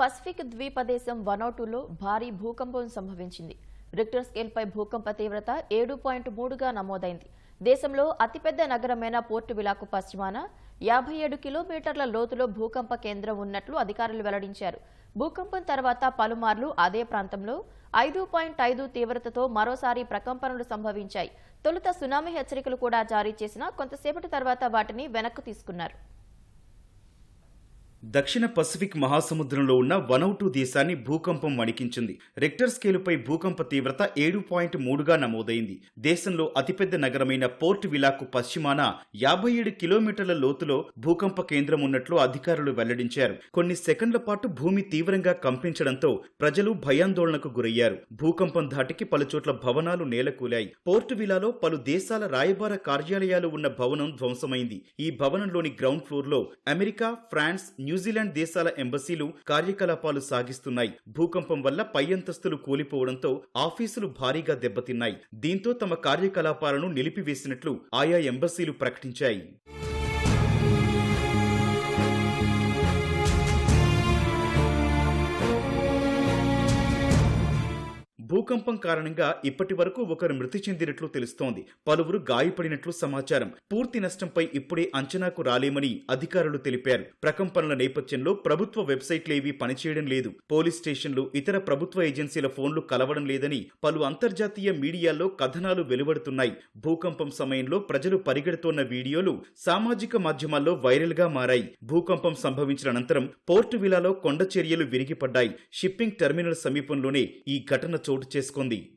Pacific ద్వీపదేశం వనోటులో భారీ భూకంపం సంభవించింది. రిక్టర్ స్కేల్పై భూకంప తీవ్రత ఏడు పాయింట్ మూడుగా నమోదైంది. దేశంలో అతిపెద్ద నగరమైన పోర్టు విలాకు పశ్చిమాన యాభై ఏడు కిలోమీటర్ల లోతులో భూకంప కేంద్రం ఉన్నట్లు అధికారులు వెల్లడించారు. భూకంపం తర్వాత పలుమార్లు అదే ప్రాంతంలో ఐదు పాయింట్ ఐదు తీవ్రతతో మరోసారి ప్రకంపనలు సంభవించాయి. తొలుత సునామీ హెచ్చరికలు కూడా జారీ చేసినా కొంతసేపటి తర్వాత వాటిని వెనక్కు తీసుకున్నారు. దక్షిణ పసిఫిక్ మహాసముద్రంలో ఉన్న వనౌటు దేశాన్ని భూకంపం వణికించింది. రెక్టర్ స్కేలుపై భూకంప తీవ్రత ఏడు పాయింట్ మూడుగా నమోదైంది. దేశంలో అతిపెద్ద నగరమైన పోర్ట్ విలాకు పశ్చిమాన యాభై ఏడు కిలోమీటర్ల లోతులో భూకంప కేంద్రం ఉన్నట్లు అధికారులు వెల్లడించారు. కొన్ని సెకండ్ల పాటు భూమి తీవ్రంగా కంపించడంతో ప్రజలు భయాందోళనకు గురయ్యారు. భూకంపం ధాటికి పలుచోట్ల భవనాలు నేలకూలాయి. పోర్ట్ విలాలో పలు దేశాల రాయబార కార్యాలయాలు ఉన్న భవనం ధ్వంసమైంది. ఈ భవనంలోని గ్రౌండ్ ఫ్లోర్లో అమెరికా ఫ్రాన్స్ న్యూజిలాండ్ దేశాల ఎంబసీలు కార్యకలాపాలు సాగిస్తున్నాయి. భూకంపం వల్ల పై అంతస్తులు కూలిపోవడంతో ఆఫీసులు భారీగా దెబ్బతిన్నాయి. దీంతో తమ కార్యకలాపాలను నిలిపివేసినట్లు ఆయా ఎంబసీలు ప్రకటించాయి. భూకంపం కారణంగా ఇప్పటి వరకు ఒకరు మృతి చెందినట్లు తెలుస్తోంది. పలువురు గాయపడినట్లు సమాచారం. పూర్తి నష్టంపై ఇప్పుడే అంచనాకు రాలేమని అధికారులు తెలిపారు. ప్రకంపనల నేపథ్యంలో ప్రభుత్వ వెబ్సైట్లేవీ పనిచేయడం లేదు. పోలీస్ స్టేషన్లు ఇతర ప్రభుత్వ ఏజెన్సీల ఫోన్లు కలవడం లేదని పలు అంతర్జాతీయ మీడియాల్లో కథనాలు వెలువడుతున్నాయి. భూకంపం సమయంలో ప్రజలు పరిగెడుతోన్న వీడియోలు సామాజిక మాధ్యమాల్లో వైరల్గా మారాయి. భూకంపం సంభవించిన అనంతరం పోర్టు విలాలో కొండ చర్యలు విరిగిపడ్డాయి. షిప్పింగ్ టెర్మినల్ సమీపంలోనే ఈ ఘటన చోటు చేసుకుంది